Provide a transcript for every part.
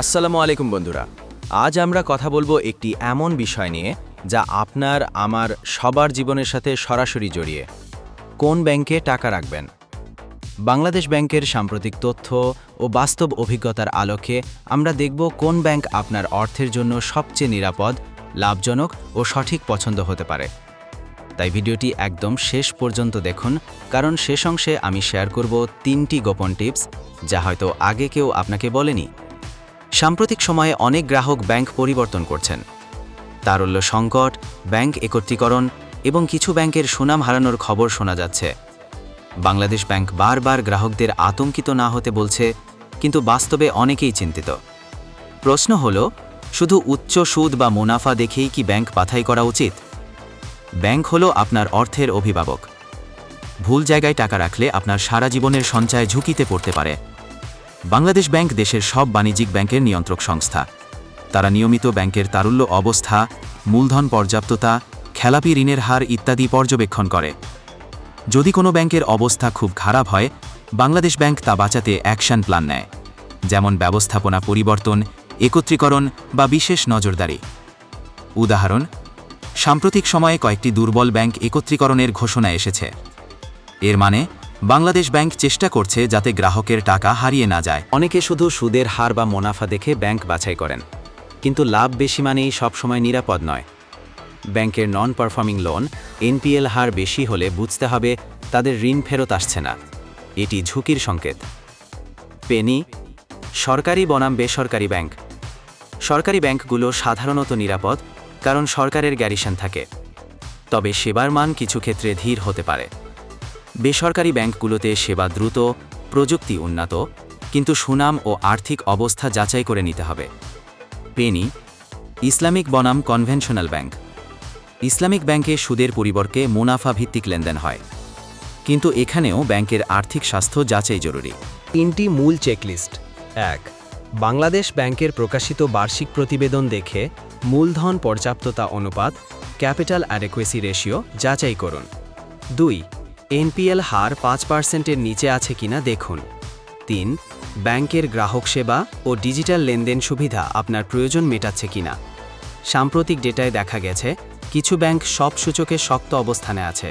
আসসালামু আলাইকুম বন্ধুরা। আজ আমরা কথা বলব একটি এমন বিষয় নিয়ে যা আপনার, আমার, সবার জীবনের সাথে সরাসরি জড়িয়ে। কোন ব্যাংকে টাকা রাখবেন? বাংলাদেশ ব্যাংকের সাম্প্রতিক তথ্য ও বাস্তব অভিজ্ঞতার আলোকে আমরা দেখব কোন ব্যাংক আপনার অর্থের জন্য সবচেয়ে নিরাপদ, লাভজনক ও সঠিক পছন্দ হতে পারে। তাই ভিডিওটি একদম শেষ পর্যন্ত দেখুন, কারণ শেষ অংশে আমি শেয়ার করব তিনটি গোপন টিপস, যা হয়তো আগে কেউ আপনাকে বলেনি। সাম্প্রতিক সময়ে অনেক গ্রাহক ব্যাংক পরিবর্তন করছেন। তারল্য সংকট, ব্যাংক একত্রীকরণ এবং কিছু ব্যাংকের সুনাম হারানোর খবর শোনা যাচ্ছে। বাংলাদেশ ব্যাংক বারবার গ্রাহকদের আতঙ্কিত না হতে বলছে, কিন্তু বাস্তবে অনেকেই চিন্তিত। প্রশ্ন হল, শুধু উচ্চ সুদ বা মুনাফা দেখেই কি ব্যাংক বাছাই করা উচিত? ব্যাংক হলো আপনার অর্থের অভিভাবক। ভুল জায়গায় টাকা রাখলে আপনার সারা জীবনের সঞ্চয় ঝুঁকিতে পড়তে পারে। বাংলাদেশ ব্যাংক দেশের সব বাণিজ্যিক ব্যাংকের নিয়ন্ত্রক সংস্থা। তারা নিয়মিত ব্যাংকের তারুল্য অবস্থা, মূলধন পর্যাপ্ততা, খেলাপি ঋণের হার ইত্যাদি পর্যবেক্ষণ করে। যদি কোনো ব্যাংকের অবস্থা খুব খারাপ হয়, বাংলাদেশ ব্যাংক তা বাঁচাতে অ্যাকশন প্ল্যান নেয়, যেমন ব্যবস্থাপনা পরিবর্তন, একত্রীকরণ বা বিশেষ নজরদারি। উদাহরণ, সাম্প্রতিক সময়ে কয়েকটি দুর্বল ব্যাংক একত্রীকরণের ঘোষণা এসেছে। এর মানে বাংলাদেশ ব্যাংক চেষ্টা করছে যাতে গ্রাহকের টাকা হারিয়ে না যায়। অনেকে শুধু সুদের হার বা মুনাফা দেখে ব্যাংক বাছাই করেন। কিন্তু লাভ বেশি মানেই সবসময় নিরাপদ নয়। ব্যাংকের নন পারফর্মিং লোন এনপিএল হার বেশি হলে বুঝতে হবে তাদের ঋণ ফেরত আসছে না। এটি ঝুঁকির সংকেত। পেনি, সরকারি বনাম বেসরকারি ব্যাংক। সরকারি ব্যাংকগুলো সাধারণত নিরাপদ, কারণ সরকারের গ্যারিশন থাকে। তবে সেবার মান কিছু ক্ষেত্রে ধীর হতে পারে। বেসরকারি ব্যাংকগুলোতে সেবা দ্রুত, প্রযুক্তি উন্নত, কিন্তু সুনাম ও আর্থিক অবস্থা যাচাই করে নিতে হবে। পেনি, ইসলামিক বনাম কনভেনশনাল ব্যাংক। ইসলামিক ব্যাংকে সুদের পরিবর্তে মুনাফা ভিত্তিক লেনদেন হয়। কিন্তু এখানেও ব্যাংকের আর্থিক স্বাস্থ্য যাচাই জরুরি। তিনটি মূল চেকলিস্ট। এক, বাংলাদেশ ব্যাংকের প্রকাশিত বার্ষিক প্রতিবেদন দেখে মূলধন পর্যাপ্ততা অনুপাত, ক্যাপিটাল অ্যাডেকুয়েসি রেশিও যাচাই করুন। দুই এনপিএল হার পাঁচ পার্সেন্টের নিচে আছে কিনা দেখুন। তিন, ব্যাংকের গ্রাহক সেবা ও ডিজিটাল লেনদেন সুবিধা আপনার প্রয়োজন মেটাচ্ছে কিনা। সাম্প্রতিক ডেটায় দেখা গেছে, কিছু ব্যাংক সব সূচকে শক্ত অবস্থানে আছে।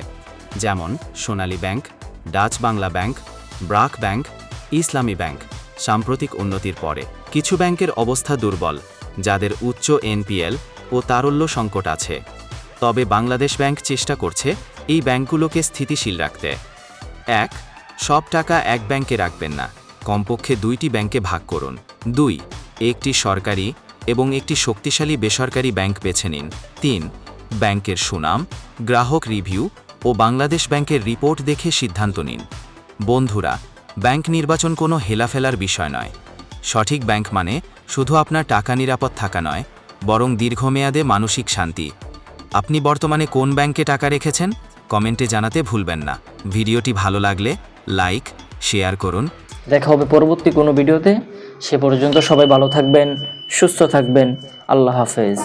যেমন Sonali bank, Dutch Bangla bank, BRAC bank, Islami bank. সাম্প্রতিক উন্নতির পরে কিছু ব্যাংকের অবস্থা দুর্বল, যাদের উচ্চ এনপিএল ও তারল্য সংকট আছে। তবে বাংলাদেশ ব্যাংক চেষ্টা করছে এই ব্যাংকগুলোকে স্থিতিশীল রাখতে। এক, সব টাকা এক ব্যাংকে রাখবেন না। কমপক্ষে দুইটি ব্যাংকে ভাগ করুন। দুই, একটি সরকারি এবং একটি শক্তিশালী বেসরকারি ব্যাংক বেছে নিন। তিন, ব্যাংকের সুনাম, গ্রাহক রিভিউ ও বাংলাদেশ ব্যাংকের রিপোর্ট দেখে সিদ্ধান্ত নিন। বন্ধুরা, ব্যাংক নির্বাচন কোনো হেলাফেলার বিষয় নয়। সঠিক ব্যাংক মানে শুধু আপনার টাকা নিরাপদ থাকা নয়, বরং দীর্ঘমেয়াদে মানসিক শান্তি। আপনি বর্তমানে কোন ব্যাংকে টাকা রেখেছেন? কমেন্টে জানাতে ভুলবেন না। ভিডিওটি ভালো লাগলে লাইক, শেয়ার করুন। দেখা হবে পরবর্তী কোনো ভিডিওতে। সে পর্যন্ত সবাই ভালো থাকবেন, সুস্থ থাকবেন। আল্লাহ হাফেজ।